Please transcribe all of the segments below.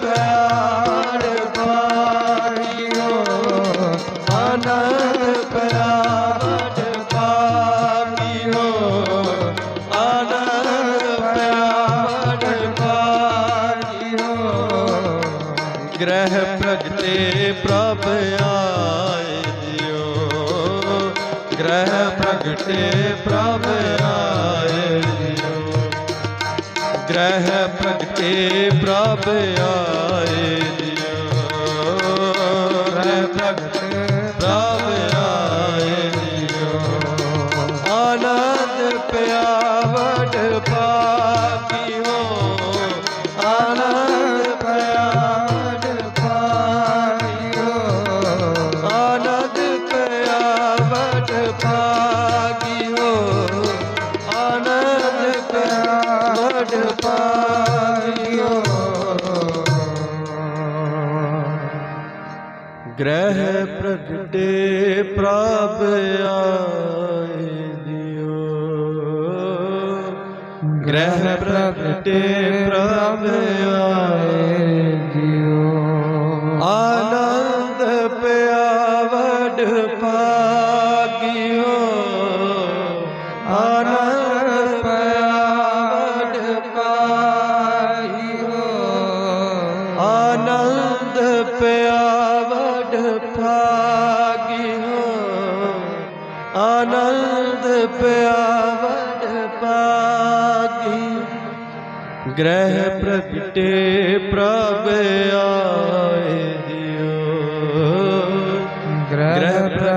ਪਿਆਰ ਪਾਈਓ ਆਨੰਦ ਪਿਆਰ ਪਾਈਓ ਆਨੰਦ ਪਿਆਰ ਪਾਈਓ ਗ੍ਰਹਿ ਪ੍ਰਗਟੇ ਪ੍ਰਭ ਆਏ ਜਿਓ ਗ੍ਰਹਿ ਪ੍ਰਗਟੇ ਪ੍ਰਭ ਕੇ ਪ੍ਰਭ ਆ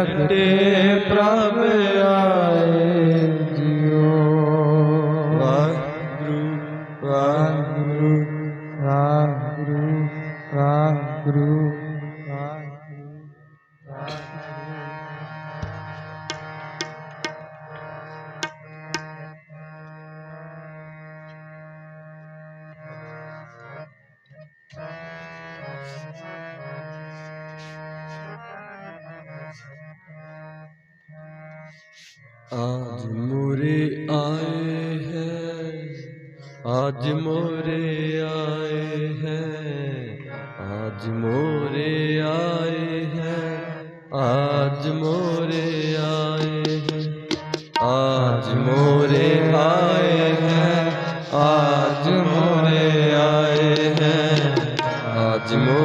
कटे 하지 못 뭐?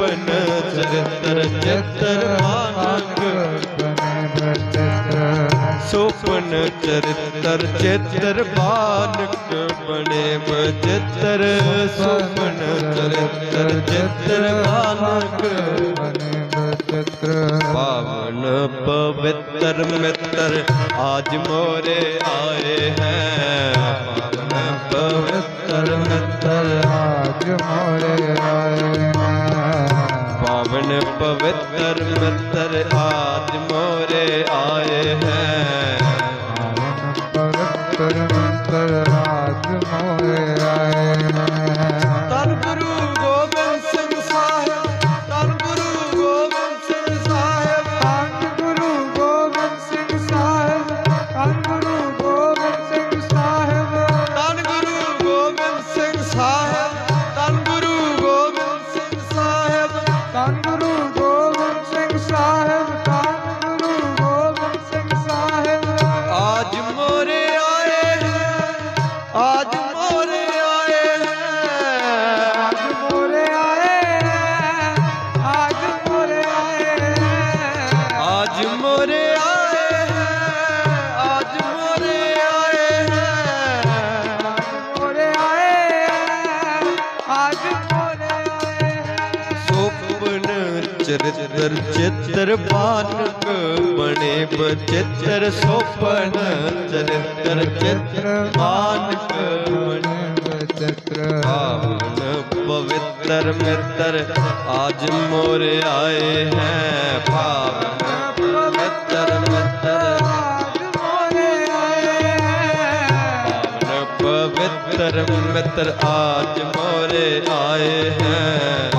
ਬਨ ਚਰਿਤਰ ਚਤਰ ਬਾਨਕ ਸੁਪਨ ਚਰਿਤਰ ਚਤਰ ਬਾਨਕ ਬਣੇ ਬਚਤਰ ਸੁਪਨ ਚਰਿਤਰ ਚਤਰ ਬਾਨਕ ਬਣੇ ਬਚਤਰ ਪਾਵਨ ਪਵਿੱਤਰ ਮਿੱਤਰ ਆਜ ਮੋਰੇ ਆਏ ਹੈ। ਪਾਵਨ ਪਵਿੱਤਰ ਮਿੱਤਰ ਆਜ ਮੋਰੇ ਆਏ ਮਨ ਪਵਿੱਤਰ ਮਿੱਤਰ ਆਤਮੋਰੇ ਆਏ ਹੈ। ਮਨ ਪਵਿੱਤਰ ਦਰ ਚਿੱਤਰ ਪਾਨਕ ਬਣੇ ਬਚਿੱਤਰ ਸੋਪਨ, ਚਰਿੱਤਰ ਚਿੱਤਰ ਪਾਨਕ ਬਣੇ ਬਚਿੱਤਰ। ਆਵਨ ਪਵਿੱਤਰ ਮਿੱਤਰ ਆਜ ਮੋਰ ਆਏ ਹੈ। ਭਾਵਨ ਪਵਿੱਤਰ ਮਿੱਤਰ ਪਵਿੱਤਰ ਮਿੱਤਰ ਆਜ ਮੋਰੇ ਆਏ ਹੈ।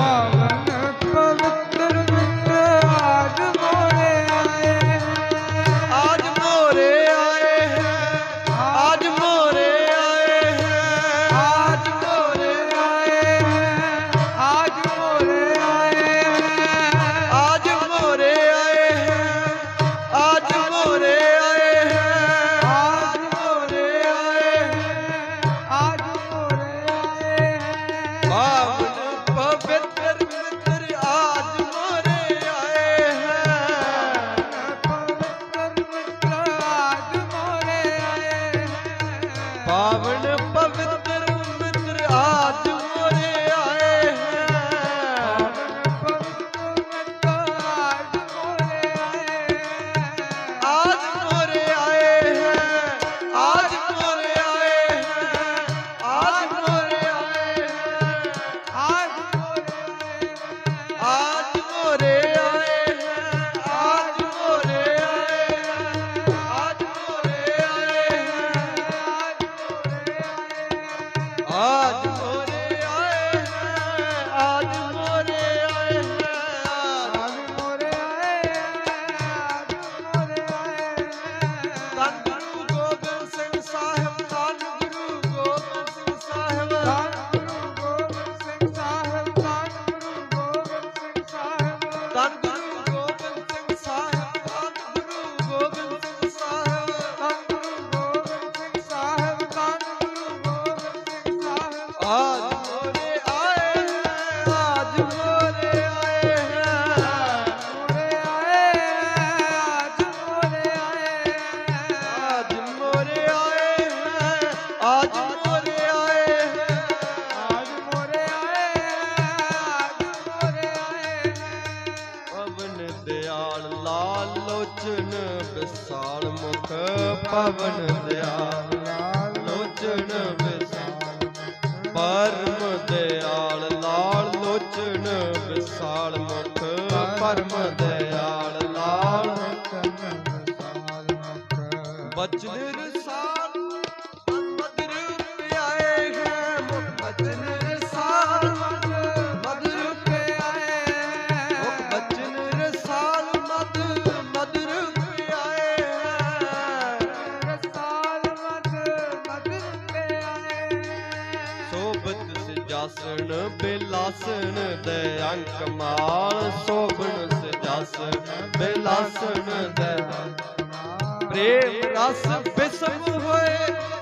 ਦੇਵ ਰਸ ਬਿਸਮ ਹੋਏ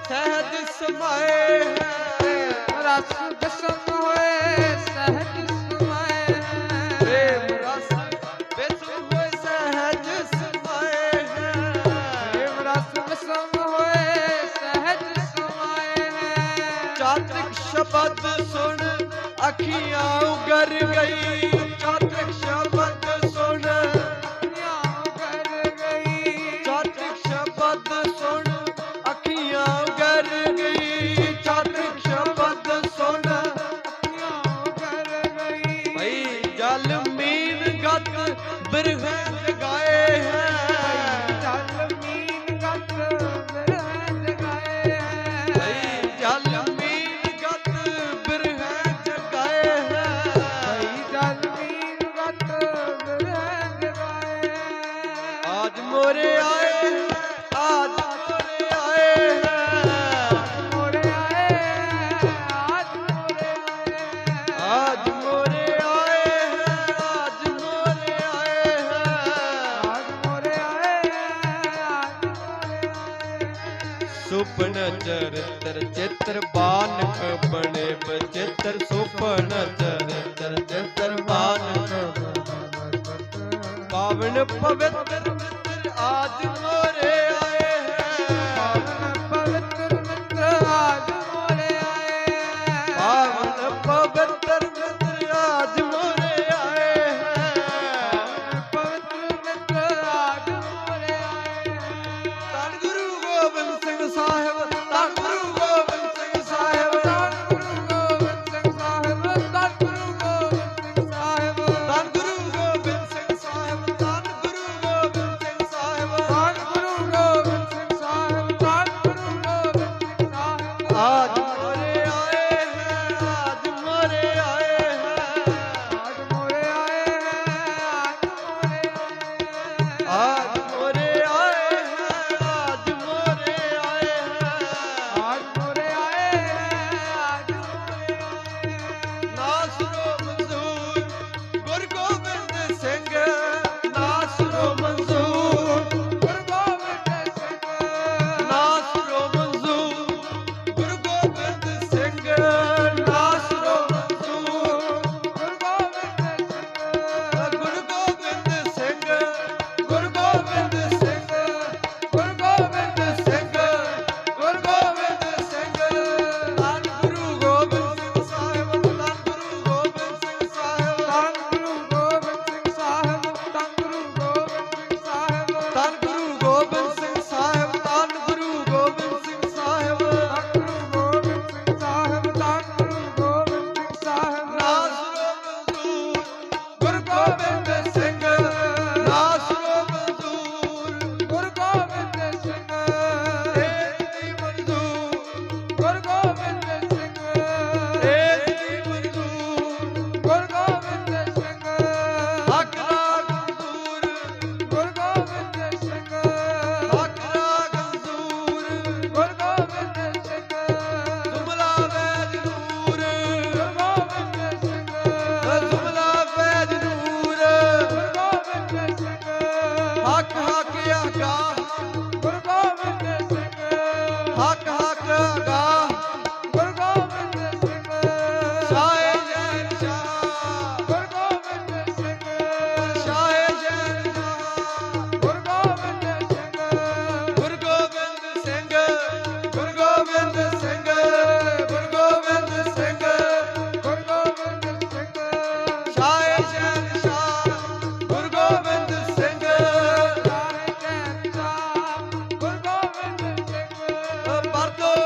ਸਹਿਜ ਸਮਾਏ ਰਸ ਬਿਸਮ ਹੋਏ ਸਹਿਜ ਸਮਾਏ ਦੇਵ ਰਸ ਬਿਸਮ ਹੋਏ ਸਹਿਜ ਸਮਾਏ ਦੇਵ ਰਸ ਬਿਸਮ ਹੋਏ ਸਹਿਜ ਸਮਾਏ ਚਾਤ੍ਰਿਕ ਸ਼ਬਦ ਸੁਣ ਅੱਖੀਆਂ ਉਗਰ ਗਈ। बिरह ਜਪ ਚਿਤਰ ਸੁਪਨ ਪਾਵਨ ਪਵਿੱਤਰ ਆਦਿ ਮੋਰੇ Marco.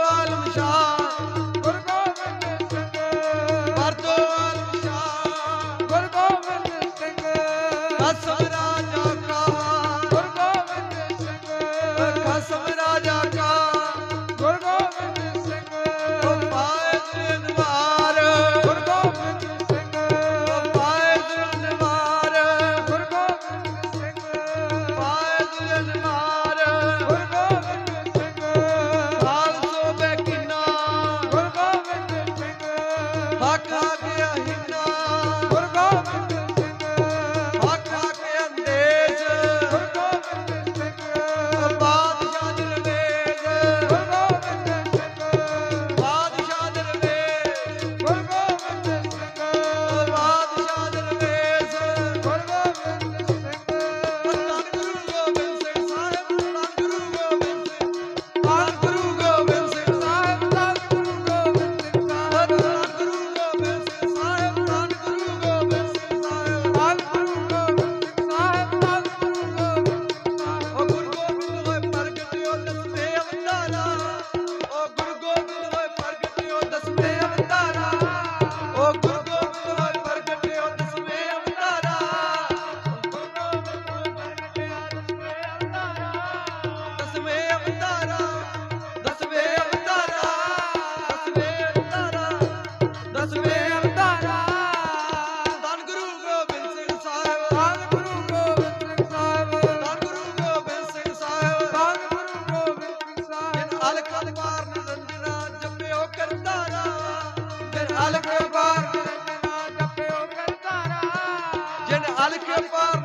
ਅਲਕ ਪਾਰ ਜਿਨ ਅਲਕ ਪਾਰ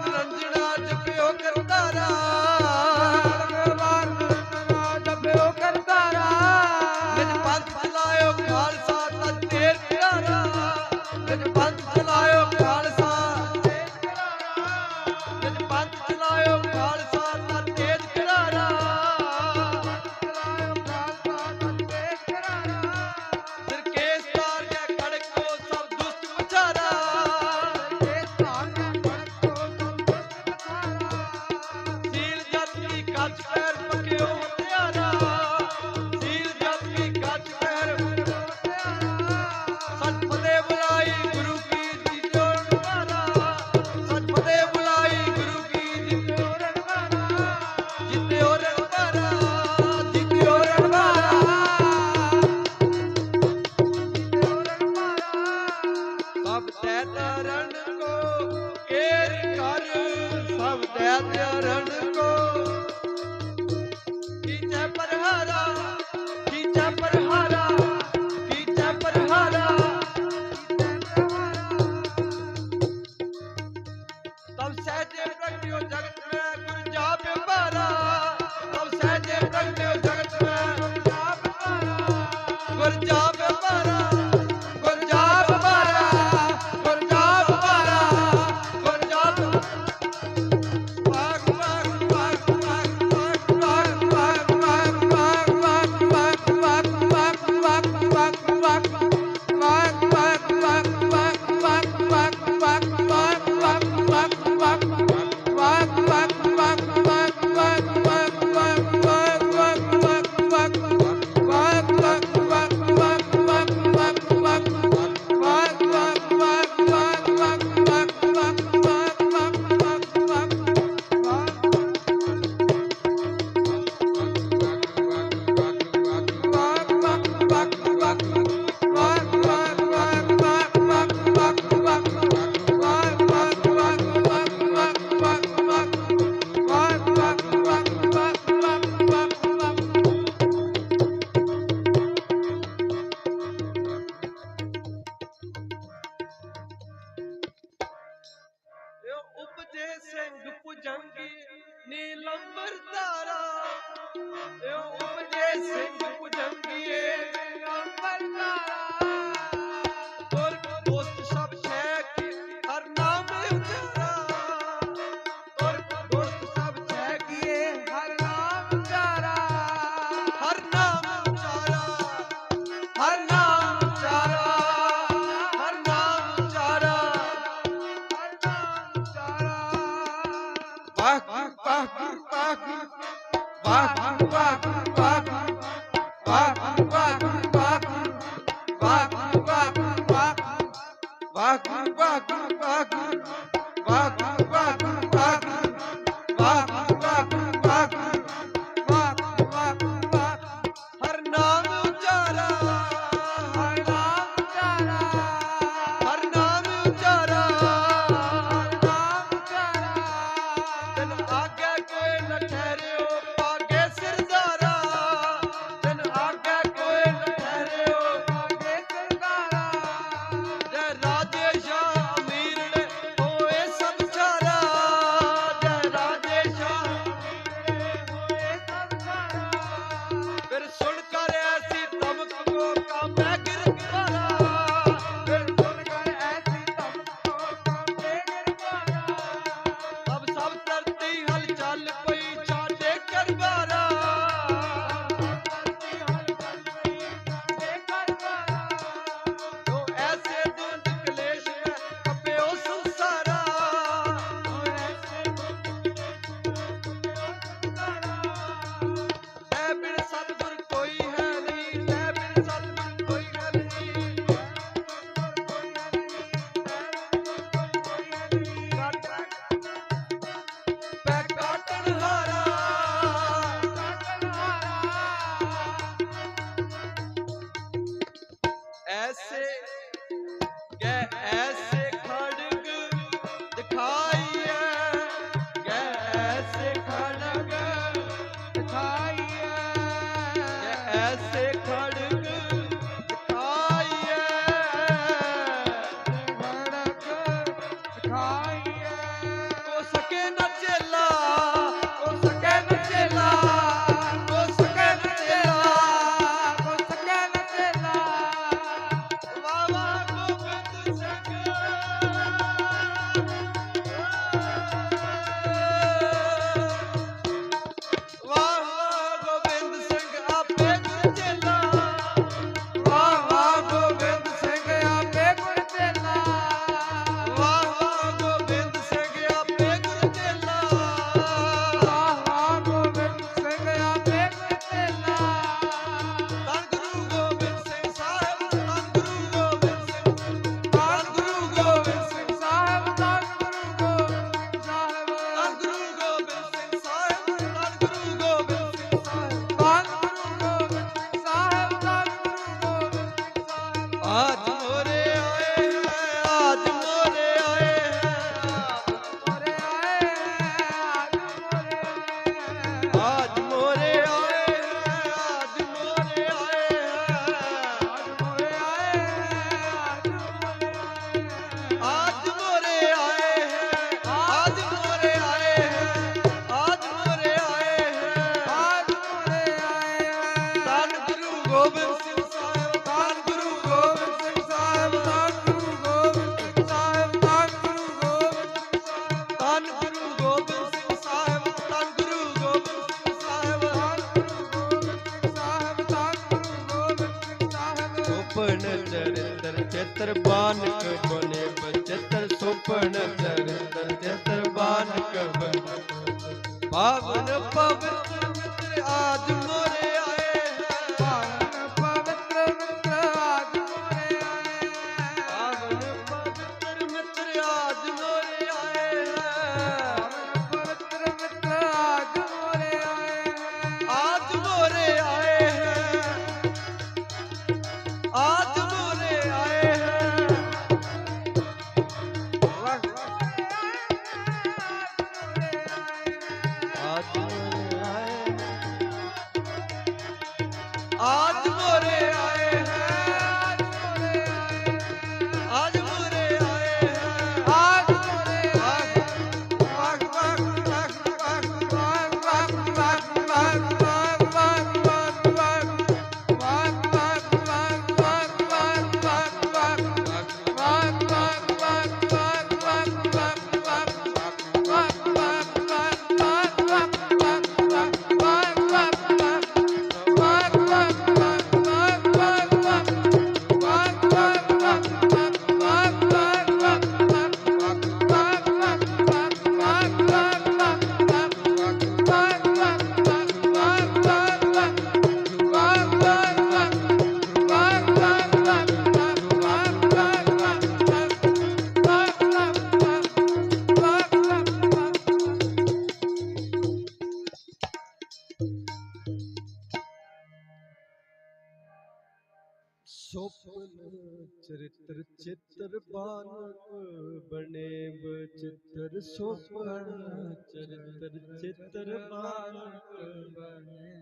ਬਚਿੱਤਰ ਸੁਪਨ ਚਰਿਤਰ ਚਿੱਤਰ ਬਾਨਕ ਬਣੇ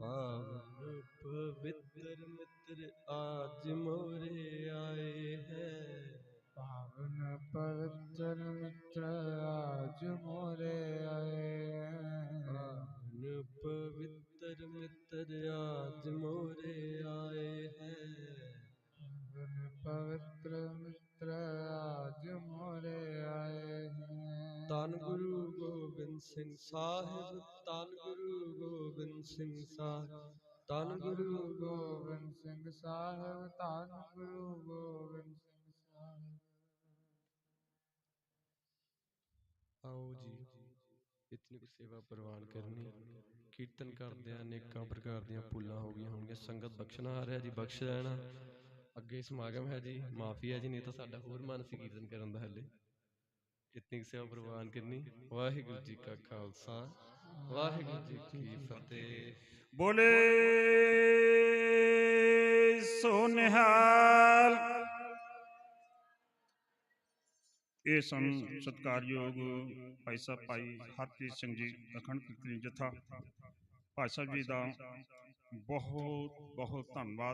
ਪਾਵਨ ਪਵਿੱਤਰ ਮਿੱਤਰ ਆਜ ਮੋਰੇ ਆਏ ਹੈ ਪਾਵਨ ਪਵਿੱਤਰ ਮਿੱਤਰ ਆਜ ਮੋਰੇ ਆਏ ਹੈ ਪਾਵਨ ਪਵਿੱਤਰ ਮਿੱਤਰ ਆਜ ਮੋਰੇ ਆਏ ਹੈ ਪਾਵਨ ਪਵਿੱਤਰ ਮਿੱਤਰ ਆਜ ਮੋਰੇ ਆਏ ਧੰਨ ਗੁਰੂ ਗੋਬਿੰਦ ਸਿੰਘ ਸਾਹਿਬ, ਧੰਨ ਗੁਰੂ ਗੋਬਿੰਦ ਸਿੰਘ ਸਾਹਿਬ, ਧੰਨ ਗੁਰੂ ਗੋਬਿੰਦ ਸਿੰਘ ਸਾਹਿਬ, ਧੰਨ ਗੁਰੂ ਗੋਬਿੰਦ ਸਿੰਘ ਸਾਹਿਬ। ਆਓ ਜੀ, ਇਤਨੀ ਕੁ ਸੇਵਾ ਪ੍ਰਵਾਨ ਕਰਨੀ। ਕੀਰਤਨ ਕਰਦਿਆਂ ਅਨੇਕਾਂ ਪ੍ਰਕਾਰ ਦੀਆਂ ਭੁੱਲਾਂ ਹੋ ਗਈਆਂ ਹੋਣਗੀਆਂ। ਸੰਗਤ ਬਖਸ਼ਣਾ ਆ ਰਿਹਾ ਜੀ, ਬਖਸ਼ ਲੈਣਾ। ਅੱਗੇ ਸਮਾਗਮ ਹੈ ਜੀ, ਮਾਫੀ ਹੈ ਜੀ, ਨਹੀਂ ਤਾਂ ਸਾਡਾ ਹੋਰ ਮਨ ਸੀ ਕੀਰਤਨ ਕਰਨ ਦਾ ਹੱਲੇ। ਇਤਨੀ ਕੁ ਸੇਵਾ ਪ੍ਰਵਾਨ ਕਰਨੀ? ਵਾਹਿਗੁਰੂ ਜੀ ਕਾ ਖਾਲਸਾ। ਵਾਹਿਗੁਰੂ ਜੀ ਕੀ ਫਤਿਹ। ਬੋਲੇ ਸੋ ਨਿਹਾਲ ਇਹ ਸਨ ਸਤਿਕਾਰਯੋਗ ਭਾਈ ਸਾਹਿਬ ਭਾਈ ਹਰਪ੍ਰੀਤ ਸਿੰਘ ਜੀ ਅਖੰਡ ਕੀਰਤਨੀ ਜਥਾ। ਭਾਈ ਸਾਹਿਬ ਜੀ ਦਾ ਬਹੁਤ ਬਹੁਤ ਧੰਨਵਾਦ।